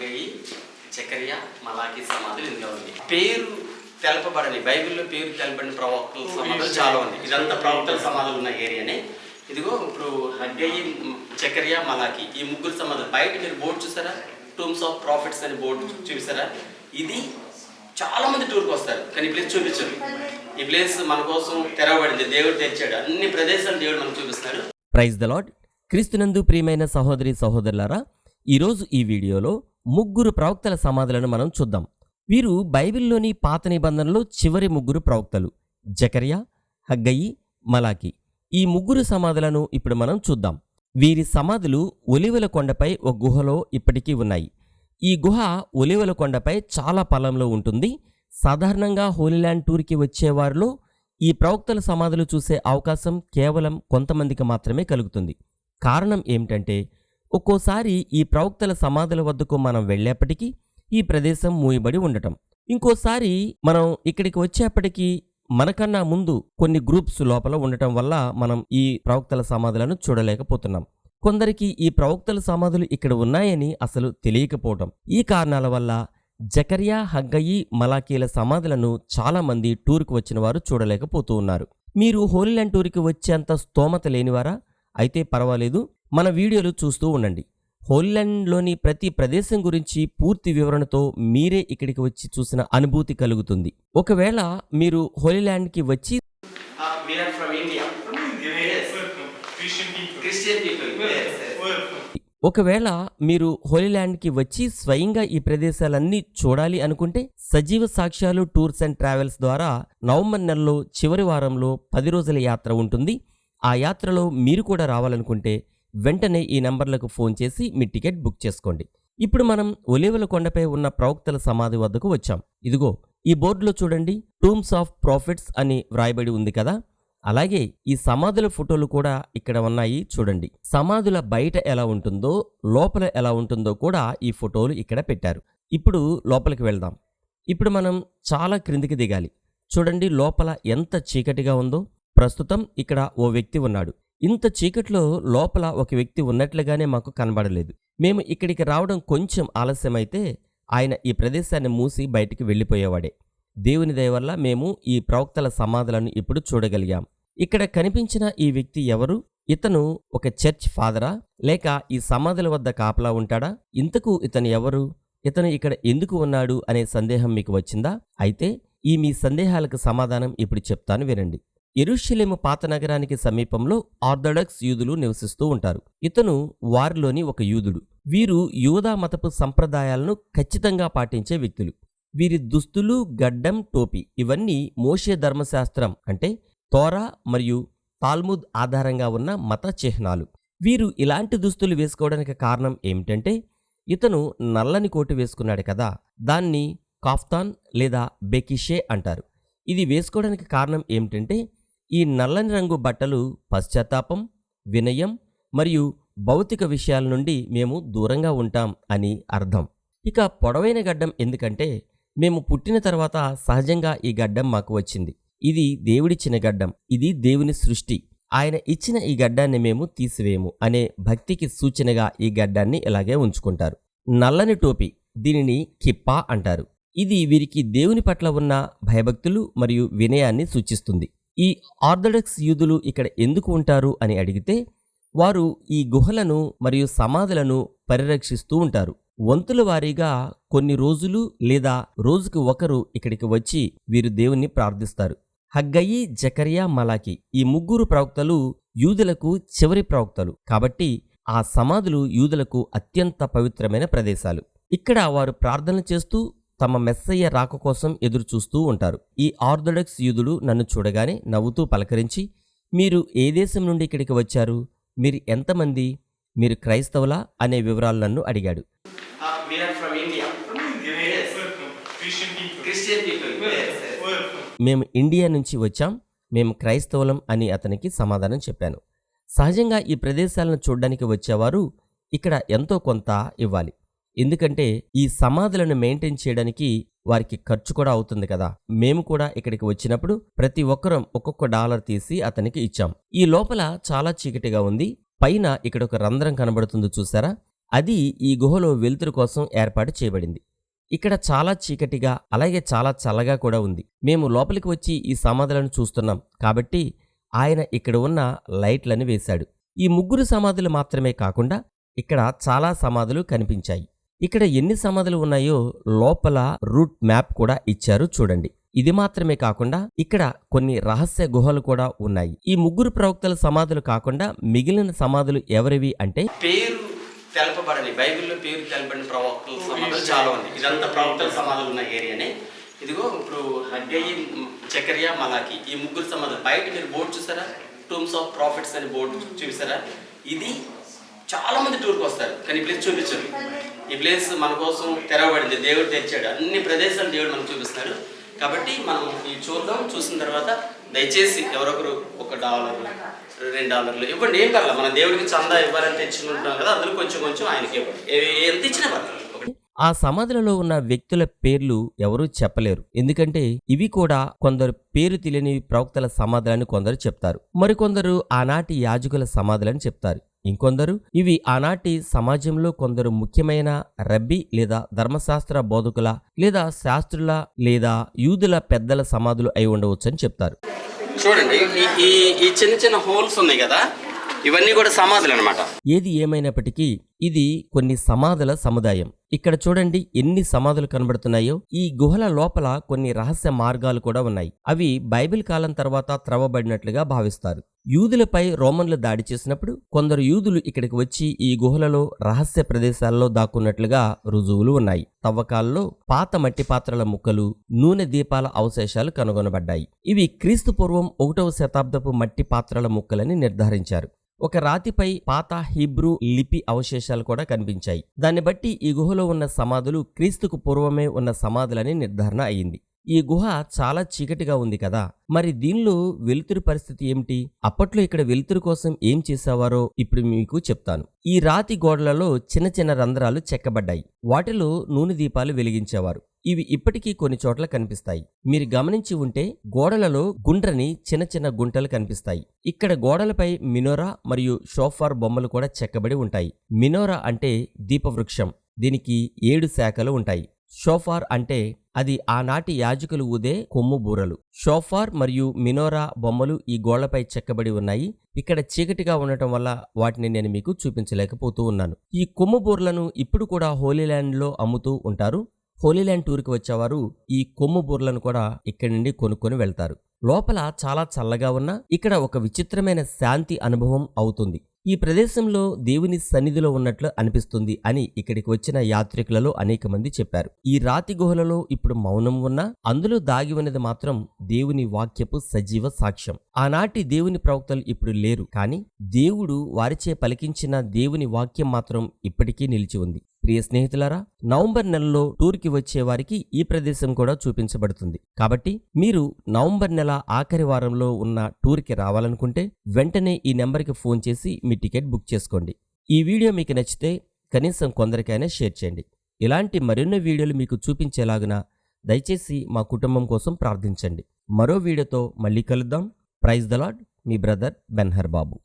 హగ్గయి చకరియా మలాకి సమాధులు ఇందులో ఉంది పేరు తెలపబడని బైబిల్లో పేరు తెలపబడిన ప్రవక్తల సమాధులు చాలా ఉన్నాయి. ఇదంతా ప్రవక్తల సమాధులు ఉన్న ఏరియానే. ఇదిగో ఇప్పుడు హగ్గయి చకరియా మలాకి ఈ ముగ్గురు సమాధులు. బయట మీరు బోర్డు చూసారా? టూమ్స్ ఆఫ్ ప్రాఫిట్స్ అని బోర్డు చూసారా? ఇది చాలా మంది టూర్కి వస్తారు. కానీ ఈ ప్లేస్ చూపించరు. ఈ ప్లేస్ మన కోసం తెరవబడింది. దేవుడు తెచ్చాడు అన్ని ప్రదేశాలు దేవుడు మనకు చూపిస్తున్నాడు. ప్రైజ్ ద లాడ్ క్రీస్తునందు ప్రియమైన సహోదరి సహోదరులారా ఈరోజు ఈ వీడియోలో ముగ్గురు ప్రవక్తల సమాధులను మనం చూద్దాం. వీరు బైబిల్లోని పాత నిబంధనలో చివరి ముగ్గురు ప్రవక్తలు. జకరియా హగ్గయి మలాకి. ఈ ముగ్గురు సమాధులను ఇప్పుడు మనం చూద్దాం. వీరి సమాధులు ఒలివల కొండపై ఒక గుహలో ఇప్పటికీ ఉన్నాయి. ఈ గుహ ఒలివల కొండపై చాలా పొలంలో ఉంటుంది. సాధారణంగా హోలీల్యాండ్ టూర్కి వచ్చేవారిలో ఈ ప్రవక్తల సమాధులు చూసే అవకాశం కేవలం కొంతమందికి మాత్రమే కలుగుతుంది. కారణం ఏమిటంటే ఒక్కోసారి ఈ ప్రవక్తల సమాధుల వద్దకు మనం వెళ్ళేప్పటికీ ఈ ప్రదేశం మూయబడి ఉండటం. ఇంకోసారి మనం ఇక్కడికి వచ్చేప్పటికీ మనకన్నా ముందు కొన్ని గ్రూప్స్ లోపల ఉండటం వల్ల మనం ఈ ప్రవక్తల సమాధులను చూడలేకపోతున్నాం. కొందరికి ఈ ప్రవక్తల సమాధులు ఇక్కడ ఉన్నాయని అసలు తెలియకపోవటం. ఈ కారణాల వల్ల జకర్యా హగ్గయి మలాకీల సమాధులను చాలామంది టూర్కి వచ్చిన వారు చూడలేకపోతూ ఉన్నారు. మీరు హోలీల్యాండ్ టూర్కి వచ్చేంత స్తోమత లేనివారా? అయితే పర్వాలేదు. మన వీడియోలు చూస్తూ ఉండండి. హోలీల్యాండ్లోని ప్రతి ప్రదేశం గురించి పూర్తి వివరణతో మీరే ఇక్కడికి వచ్చి చూసిన అనుభూతి కలుగుతుంది. ఒకవేళ మీరు హోలీల్యాండ్కి వచ్చి Welcome. ఒకవేళ మీరు హోలీల్యాండ్కి వచ్చి స్వయంగా ఈ ప్రదేశాలన్నీ చూడాలి అనుకుంటే సజీవ సాక్ష్యాలు టూర్స్ అండ్ ట్రావెల్స్ ద్వారా నవంబర్ నెలలో చివరి వారంలో పది రోజుల యాత్ర ఉంటుంది. ఆ యాత్రలో మీరు కూడా రావాలనుకుంటే వెంటనే ఈ నంబర్లకు ఫోన్ చేసి మీ టికెట్ బుక్ చేసుకోండి. ఇప్పుడు మనం ఒలివల కొండపై ఉన్న ప్రవక్తల సమాధి వద్దకు వచ్చాం. ఇదిగో ఈ బోర్డులో చూడండి టూమ్స్ ఆఫ్ ప్రాఫిట్స్ అని వ్రాయబడి ఉంది కదా? అలాగే ఈ సమాధుల ఫోటోలు కూడా ఇక్కడ ఉన్నాయి చూడండి. సమాధుల బయట ఎలా ఉంటుందో లోపల ఎలా ఉంటుందో కూడా ఈ ఫోటోలు ఇక్కడ పెట్టారు. ఇప్పుడు లోపలికి వెళ్దాం. ఇప్పుడు మనం చాలా క్రిందికి దిగాలి. చూడండి లోపల ఎంత చీకటిగా ఉందో. ప్రస్తుతం ఇక్కడ ఓ వ్యక్తి ఉన్నాడు. ఇంత చీకట్లో లోపల ఒక వ్యక్తి ఉన్నట్లుగానే మాకు కనబడలేదు. మేము ఇక్కడికి రావడం కొంచెం ఆలస్యమైతే ఆయన ఈ ప్రదేశాన్ని మూసి బయటికి వెళ్ళిపోయేవాడే. దేవుని దయ వల్ల మేము ఈ ప్రవక్తల సమాధులను ఇప్పుడు చూడగలిగాం. ఇక్కడ కనిపించిన ఈ వ్యక్తి ఎవరు? ఇతను ఒక చర్చ్ ఫాదరా? లేక ఈ సమాధుల వద్ద కాపలా ఉంటాడా? ఇంతకు ఇతను ఎవరు? ఇతను ఇక్కడ ఎందుకు ఉన్నాడు? అనే సందేహం మీకు వచ్చిందా? అయితే ఈ మీ సందేహాలకు సమాధానం ఇప్పుడు చెప్తాను వినండి. ఎరుషలేము పాత నగరానికి సమీపంలో ఆర్థడాక్స్ యూదులు నివసిస్తూ ఉంటారు. ఇతను వారిలోని ఒక యూదుడు. వీరు యూదా మతపు సంప్రదాయాలను ఖచ్చితంగా పాటించే వ్యక్తులు. వీరి దుస్తులు గడ్డం టోపీ ఇవన్నీ మోషే ధర్మశాస్త్రం అంటే తోరా మరియు తాల్ముద్ ఆధారంగా ఉన్న మత చిహ్నాలు. వీరు ఇలాంటి దుస్తులు వేసుకోవడానికి కారణం ఏమిటంటే ఇతను నల్లని కోటు వేసుకున్నాడు కదా దాన్ని కాఫ్తాన్ లేదా బెకిషే అంటారు. ఇది వేసుకోవడానికి కారణం ఏమిటంటే ఈ నల్లని రంగు బట్టలు పశ్చాత్తాపం వినయం మరియు భౌతిక విషయాల నుండి మేము దూరంగా ఉంటాం అని అర్థం. ఇక పొడవైన గడ్డం ఎందుకంటే మేము పుట్టిన తర్వాత సహజంగా ఈ గడ్డం మాకు వచ్చింది. ఇది దేవుడిచ్చిన గడ్డం. ఇది దేవుని సృష్టి. ఆయన ఇచ్చిన ఈ గడ్డాన్ని మేము తీసివేయము అనే భక్తికి సూచనగా ఈ గడ్డాన్ని ఇలాగే ఉంచుకుంటారు. నల్లని టోపీ దీనిని కిప్పా అంటారు. ఇది వీరికి దేవుని పట్ల ఉన్న భయభక్తులు మరియు వినయాన్ని సూచిస్తుంది. ఈ ఆర్థడాక్స్ యూదులు ఇక్కడ ఎందుకు ఉంటారు అని అడిగితే వారు ఈ గుహలను మరియు సమాధులను పరిరక్షిస్తూ ఉంటారు. వంతుల వారీగా కొన్ని రోజులు లేదా రోజుకు ఒకరు ఇక్కడికి వచ్చి వీరు దేవుణ్ణి ప్రార్థిస్తారు. హగ్గయి జకరియా మలాకి ఈ ముగ్గురు ప్రవక్తలు యూదులకు చివరి ప్రవక్తలు. కాబట్టి ఆ సమాధులు యూదులకు అత్యంత పవిత్రమైన ప్రదేశాలు. ఇక్కడ వారు ప్రార్థన చేస్తూ తమ మెస్సయ్య రాక కోసం ఎదురు చూస్తూ ఉంటారు. ఈ ఆర్థోడాక్స్ యూదుడు నన్ను చూడగానే నవ్వుతూ పలకరించి మీరు ఏ దేశం నుండి ఇక్కడికి వచ్చారు? మీరు ఎంతమంది? మీరు క్రైస్తవులా? అనే వివరాలు నన్ను అడిగాడు. Welcome. మేము ఇండియా నుంచి వచ్చాం. మేము క్రైస్తవులం అని అతనికి సమాధానం చెప్పాను. సహజంగా ఈ ప్రదేశాలను చూడడానికి వచ్చేవారు ఇక్కడ ఎంతో కొంత ఇవ్వాలి. ఎందుకంటే ఈ సమాధులను మెయింటైన్ చేయడానికి వారికి ఖర్చు కూడా అవుతుంది కదా. మేము కూడా ఇక్కడికి వచ్చినప్పుడు ప్రతి ఒక్కరం ఒక్కొక్క డాలర్ తీసి అతనికి ఇచ్చాం. ఈ లోపల చాలా చీకటిగా ఉంది. పైన ఇక్కడ ఒక రంధ్రం కనబడుతుంది చూసారా? అది ఈ గుహలో వెలుతురు కోసం ఏర్పాటు చేయబడింది. ఇక్కడ చాలా చీకటిగా అలాగే చాలా చల్లగా కూడా ఉంది. మేము లోపలికి వచ్చి ఈ సమాధులను చూస్తున్నాం. కాబట్టి ఆయన ఇక్కడ ఉన్న లైట్లను వేశాడు. ఈ ముగ్గురు సమాధులు మాత్రమే కాకుండా ఇక్కడ చాలా సమాధులు కనిపించాయి. ఇక్కడ ఎన్ని సమాధులు ఉన్నాయో లోపల రూట్ మ్యాప్ కూడా ఇచ్చారు చూడండి. ఇది మాత్రమే కాకుండా ఇక్కడ కొన్ని రహస్య గుహలు కూడా ఉన్నాయి. ఈ ముగ్గురు ప్రవక్తల సమాధులు కాకుండా మిగిలిన సమాధులు ఎవరివి అంటే పేరు తెలపబడని బైబిల్లో పేరు తెలపడిన ప్రవక్తల సమాధులు చాలా ఉంది ఇదంతా ప్రవక్తల సమాధులు ఉన్న ఏరియానే ఇదిగో ఇప్పుడు హగ్గయి చకరియా మలాకి ఈ ముగ్గురు సమాధులు. బయట మీరు బోర్డు చూసారా? టూమ్స్ ఆఫ్ ప్రాఫిట్స్ అని బోర్డు చూసారా? ఇది చాలా మంది టూర్కి వస్తారు. కానీ ప్లేస్ చూపించరు. ఈ ప్లేస్ మన కోసం తెరవబడింది. దేవుడు తెచ్చాడు అన్ని ప్రదేశాలు దేవుడు మనకు చూపిస్తున్నాడు. కాబట్టి మనం ఈ చూద్దాం. చూసిన తర్వాత దయచేసి ఎవరొకరు ఒక డాలర్ రెండు డాలర్లు ఇవ్వండి. ఏం పర్లేదు. మన దేవుడికి చందా ఇవ్వాలని తెచ్చి తెచ్చుకుంటాం కదా అందులో కొంచెం కొంచెం ఆయనకి ఇవ్వండి. ఎంత ఇచ్చినా పర్లేదు. ఆ సమాధులలో ఉన్న వ్యక్తుల పేర్లు ఎవరూ చెప్పలేరు. ఎందుకంటే ఇవి కూడా కొందరు పేరు తెలియని ప్రవక్తల సమాధులని కొందరు చెప్తారు. మరికొందరు ఆనాటి యాజకుల సమాధులని చెప్తారు. ఇంకొందరు ఇవి ఆనాటి సమాజంలో కొందరు ముఖ్యమైన రబ్బీ లేదా ధర్మశాస్త్ర బోధకుల లేదా శాస్త్రుల లేదా యూదుల పెద్దల సమాధులు అయి ఉండవచ్చని చెప్తారు. చూడండి ఈ- ఈ చిన్న చిన్న హోల్స్ ఉన్నాయి కదా ఇవన్నీ కూడా సమాధులు అనమాట ఏది ఏమైనప్పటికీ ఇది కొన్ని సమాధుల సముదాయం. ఇక్కడ చూడండి ఎన్ని సమాధులు కనబడుతున్నాయో ఈ గుహల లోపల కొన్ని రహస్య మార్గాలు కూడా ఉన్నాయి. అవి బైబిల్ కాలం తర్వాత త్రవ్వబడినట్లుగా భావిస్తారు. యూదులపై రోమన్లు దాడి చేసినప్పుడు కొందరు యూదులు ఇక్కడికి వచ్చి ఈ గుహలలో రహస్య ప్రదేశాల్లో దాక్కున్నట్లుగా రుజువులు ఉన్నాయి. తవ్వకాల్లో పాత మట్టి పాత్రల ముక్కలు నూనె దీపాల అవశేషాలు కనుగొనబడ్డాయి. ఇవి క్రీస్తు పూర్వం ఒకటవ శతాబ్దపు మట్టి పాత్రల ముక్కలని నిర్ధారించారు. ఒక రాతిపై పాత హీబ్రూ లిపి అవశేషాలు కూడా కనిపించాయి. దాన్ని బట్టి ఈ గుహలో ఉన్న సమాధులు క్రీస్తుకు పూర్వమే ఉన్న సమాధులని నిర్ధారణ అయింది. ఈ గుహ చాలా చీకటిగా ఉంది కదా. మరి దీనిలో వెలుతురు పరిస్థితి ఏమిటి? అప్పట్లో ఇక్కడ వెలుతురు కోసం ఏం చేసేవారో ఇప్పుడు మీకు చెప్తాను. ఈ రాతి గోడలలో చిన్న చిన్న రంధ్రాలు చెక్కబడ్డాయి. వాటిలో నూనె దీపాలు వెలిగించేవారు. ఇవి ఇప్పటికీ కొన్ని చోట్ల కనిపిస్తాయి. మీరు గమనించి ఉంటే గోడలలో గుండ్రని చిన్న చిన్న గుంటలు కనిపిస్తాయి. ఇక్కడ గోడలపై మినోరా మరియు షోఫార్ బొమ్మలు కూడా చెక్కబడి ఉంటాయి. మినోరా అంటే దీపవృక్షం. దీనికి ఏడు శాఖలు ఉంటాయి. షోఫార్ అంటే అది ఆనాటి యాజకులు ఊదే కొమ్ము బూరలు. షోఫార్ మరియు మినోరా బొమ్మలు ఈ గోళ్ళపై చెక్కబడి ఉన్నాయి. ఇక్కడ చీకటిగా ఉండటం వల్ల వాటిని నేను మీకు చూపించలేకపోతూ ఉన్నాను. ఈ కొమ్ము బూరలను ఇప్పుడు కూడా హోలీల్యాండ్లో అమ్ముతూ ఉంటారు. హోలీల్యాండ్ టూర్కి వచ్చేవారు ఈ కొమ్ము బూర్లను కూడా ఇక్కడి నుండి కొనుక్కొని వెళ్తారు. లోపల చాలా చల్లగా ఉన్న ఇక్కడ ఒక విచిత్రమైన శాంతి అనుభవం అవుతుంది. ఈ ప్రదేశంలో దేవుని సన్నిధిలో ఉన్నట్లు అనిపిస్తుంది అని ఇక్కడికి వచ్చిన యాత్రికులలో అనేక మంది చెప్పారు. ఈ రాతి గుహలలో ఇప్పుడు మౌనం ఉన్నా అందులో దాగి ఉన్నది మాత్రం దేవుని వాక్యపు సజీవ సాక్ష్యం. ఆనాటి దేవుని ప్రవక్తలు ఇప్పుడు లేరు కానీ దేవుడు వారిచే పలికించిన దేవుని వాక్యం మాత్రం ఇప్పటికీ నిలిచి ఉంది. ప్రియ స్నేహితులారా నవంబర్ నెలలో టూర్కి వచ్చే వారికి ఈ ప్రదేశం కూడా చూపించబడుతుంది. కాబట్టి మీరు నవంబర్ నెల ఆఖరి వారంలో ఉన్న టూర్కి రావాలనుకుంటే వెంటనే ఈ నెంబర్కి ఫోన్ చేసి మీ టికెట్ బుక్ చేసుకోండి. ఈ వీడియో మీకు నచ్చితే కనీసం కొందరికైనా షేర్ చేయండి. ఇలాంటి మరెన్నో వీడియోలు మీకు చూపించేలాగున దయచేసి మా కుటుంబం కోసం ప్రార్థించండి. మరో వీడియోతో మళ్ళీ కలుద్దాం. ప్రైజ్ ద లాడ్ మీ బ్రదర్ బెన్హర్ బాబు